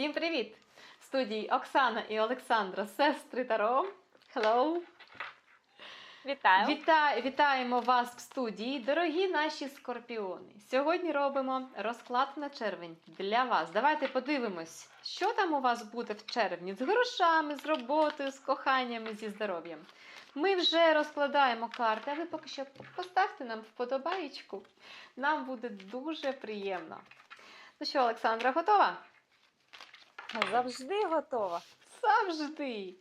Всім привіт! В студії Оксана і Олександра, сестри Таро. Hello! Вітаю. Віта... Вітаємо вас в студії, дорогі наші скорпіони. Сьогодні робимо розклад на червень для вас. Давайте подивимось, що там у вас буде в червні з грошами, з роботою, з коханнями, зі здоров'ям. Ми вже розкладаємо карти, а ви поки що поставте нам вподобаєчку. Нам буде дуже приємно. Ну що, Олександра, готова? Завжди готова. Завжди.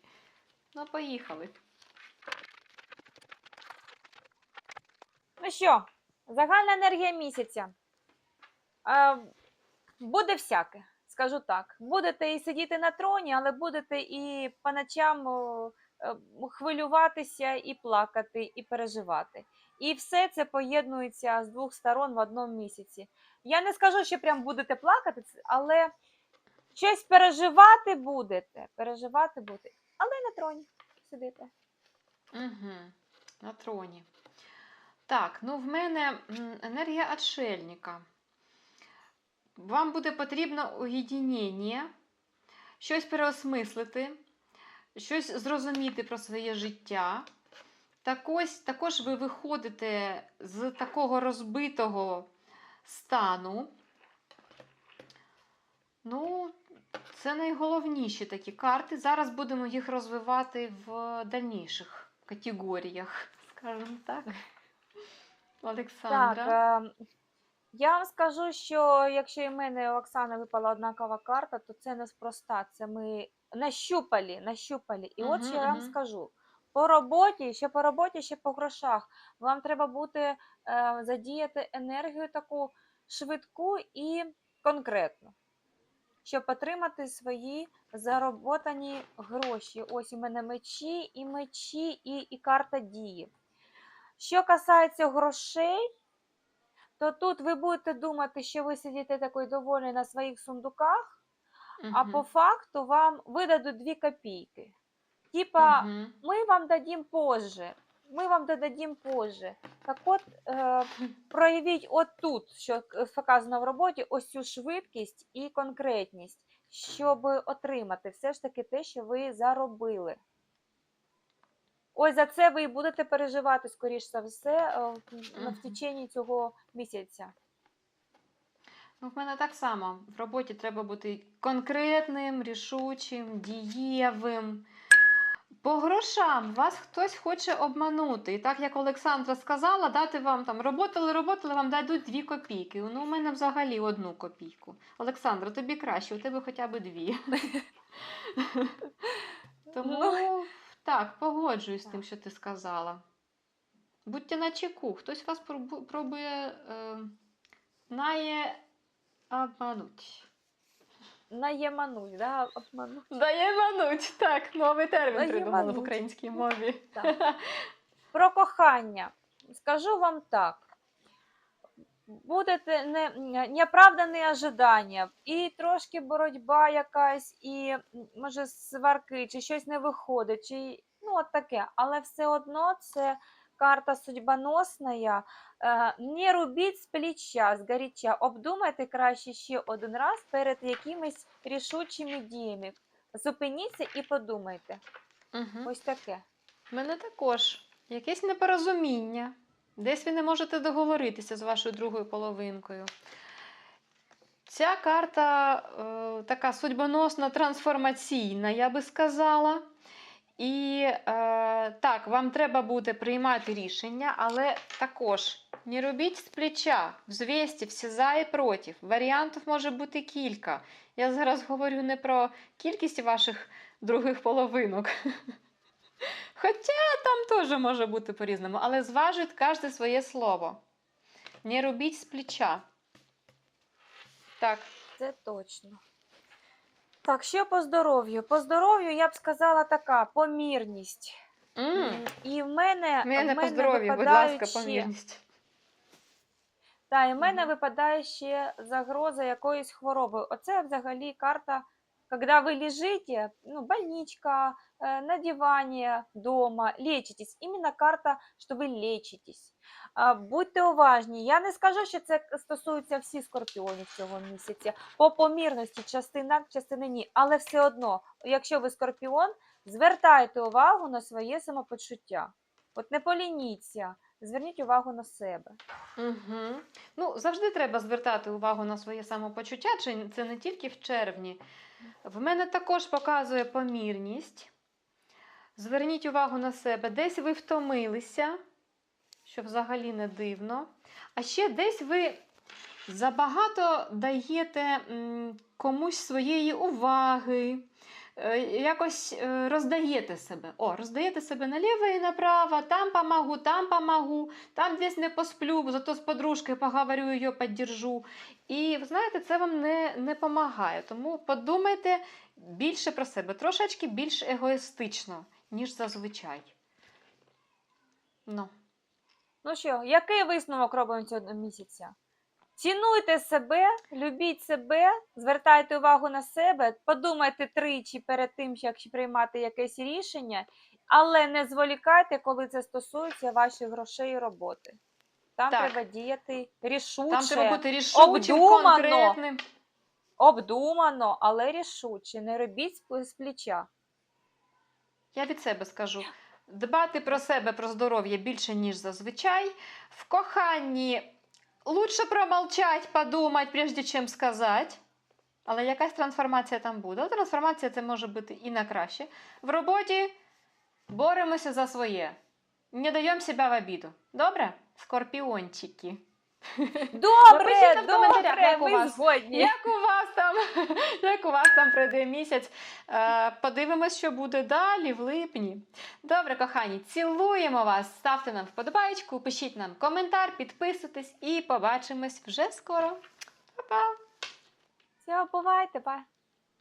Ну, поїхали. Ну що, загальна енергія місяця. Е, буде всяке, скажу так. Будете і сидіти на троні, але будете і по ночам е, хвилюватися, і плакати, і переживати. І все це поєднується з двох сторон в одному місяці. Я не скажу, що прям будете плакати, але щось переживати будете. Переживати будете, але на троні сидите. Угу. На троні. Так, ну в мене енергія отшельника. Вам буде потрібно уєдінення, щось переосмислити, щось зрозуміти про своє життя. Так ось, також ви виходите з такого розбитого стану. Ну, це найголовніші такі карти. Зараз будемо їх розвивати в дальніших категоріях, скажімо так. Олександра. Так, е, я вам скажу, що якщо і мене і у Оксани випала однакова карта, то це неспроста. Це ми нащупали, нащупали. І от Мгм, що я вам скажу. По роботі, ще по роботі, ще по грошах. Вам треба буде е, задіяти енергію таку швидку і конкретну, щоб отримати свої зароботані гроші. Ось у мене мечі і мечі, і, і карта дії. Що касається грошей, то тут ви будете думати, що ви сидите такий доволі на своїх сундуках, а по факту вам видадуть 2 копійки. Типа, Мгм. ми вам дадим позже. Ми вам додадим позже. Так от, е, проявіть от тут, що показано в роботі, ось цю швидкість і конкретність, щоб отримати все ж таки те, що ви заробили. Ось за це ви і будете переживати, скоріш за все, е, в- течение цього місяця. Ну, в мене так само. В роботі треба бути конкретним, рішучим, дієвим. По грошам вас хтось хоче обманути. І так як Олександра сказала, дати вам там роботали, роботали, вам дадуть дві копійки. Ну, у мене взагалі одну копійку. Олександра, тобі краще, у тебе хоча б дві. Тому так, погоджуюсь з тим, що ти сказала. Будьте на чеку, хтось вас пробує е, нає обмануть. Наємануть, да? обмануть. Дає мануть. Так, новий термін Дає придумали в українській мові. Так. Про кохання. Скажу вам так. Будете не, неоправдані ожидання, і трошки боротьба якась, і може сварки, чи щось не виходить, чи ну от таке. Але все одно це карта судьбоносна. Е, Не робіть з плеча, з гаряча. Обдумайте краще ще один раз перед якимись рішучими діями. Зупиніться і подумайте. Угу. Ось таке. У мене також якесь непорозуміння. Десь ви не можете договоритися з вашою другою половинкою. Ця карта е, така судьбоносна, трансформаційна, я би сказала. І е, так, вам треба буде приймати рішення, але також не робіть з плеча, взвесьте всі за і проти. Варіантів може бути кілька. Я зараз говорю не про кількість ваших других половинок. Хоча там теж може бути по-різному, але зважують кожне своє слово. Не робіть з плеча. Так. Це точно. Так, що по здоров'ю? По здоров'ю я б сказала така помірність. М, І в мене, в мене в по мене здоров'ю, будь випадають ласка, ще- помірність. Та, і в мене випадає ще загроза якоїсь хвороби. Оце взагалі карта когда вы лежите, ну, больничка, э, на диване, дома, лечитесь. Именно карта, що ви лечитесь. Будьте уважні. Я не скажу, що це стосується всіх скорпіонів цього місяця. По помірності частина, частини ні. Але все одно, якщо ви скорпіон, звертайте увагу на своє самопочуття. От не полініться, зверніть увагу на себе. Угу. Ну, завжди треба звертати увагу на своє самопочуття, чи це не тільки в червні. В мене також показує помірність. Зверніть увагу на себе. Десь ви втомилися, що взагалі не дивно. А ще десь ви забагато даєте комусь своєї уваги. Е, Якось е, роздаєте себе. О, роздаєте себе наліво і направо, там помогу, там помогу, там десь не посплю, зато з подружкою поговорю, її піддержу. І ви знаєте, це вам не, не допомагає. Тому подумайте більше про себе, трошечки більш егоїстично, ніж зазвичай. Ну. Ну що, який висновок робимо цього місяця? Цінуйте себе, любіть себе, звертайте увагу на себе, подумайте тричі перед тим, як приймати якесь рішення, але не зволікайте, коли це стосується ваших грошей і роботи. Там Так. треба діяти рішуче, Там треба бути рішучим, обдумано. конкретним. обдумано, але рішуче. Не робіть з- плеча. Я від себе скажу. Дбати про себе, про здоров'я більше, ніж зазвичай. В коханні лучше промолчать, подумати, прежде чим сказати. Але якась трансформація там буде. Трансформація це може бути і на краще. В роботі боремося за своє. Не даємо себе в обіду. Добре? Скорпіончики. Добре, добре, як у ми вас. згодні. Як у вас там, як у вас там пройде місяць? Е, подивимось, що буде далі в липні. Добре, кохані, цілуємо вас. Ставте нам вподобайку, пишіть нам коментар, підписуйтесь і побачимось вже скоро. Па-па! Все, бувайте, па.